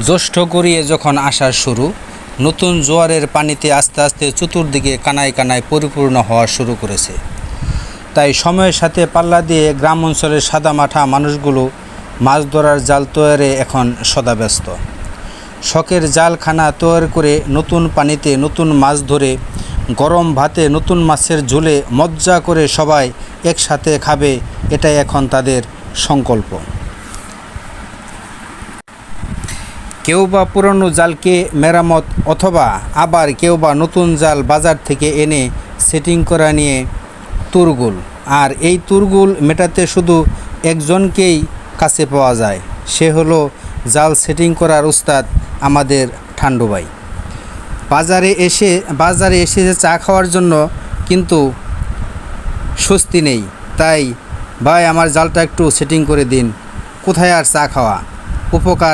জ্যৈষ্ঠ গড়িয়ে যখন আসার শুরু, নতুন জোয়ারের পানিতে আস্তে আস্তে চতুর্দিকে কানায় কানায় পরিপূর্ণ হওয়া শুরু করেছে। তাই সময়ের সাথে পাল্লা দিয়ে গ্রাম অঞ্চলের সাদামাঠা মানুষগুলো মাছ ধরার জাল তৈয়ারে এখন সদাব্যস্ত শখের জালখানা তৈরি করে নতুন পানিতে নতুন মাছ ধরে, গরম ভাতে নতুন মাছের ঝুলে মজ্জা করে সবাই একসাথে খাবে, এটাই এখন তাদের সংকল্প। কেউ বা পুরনো জালকে মেরামত অথবা আবার কেউ বা নতুন জাল বাজার থেকে এনে সেটিং করা নিয়ে তুরগুল। আর এই তুরগুল মেটাতে শুধু একজনকেই কাছে পাওয়া যায়, সে হলো জাল সেটিং করার উস্তাদ আমাদের ঠান্ডুবাই বাজারে এসে বাজারে এসে যে চা খাওয়ার জন্য কিন্তু স্বস্তি নেই। তাই, ভাই, আমার জালটা একটু সেটিং করে দিন। কোথায় আর চা খাওয়া? উপকার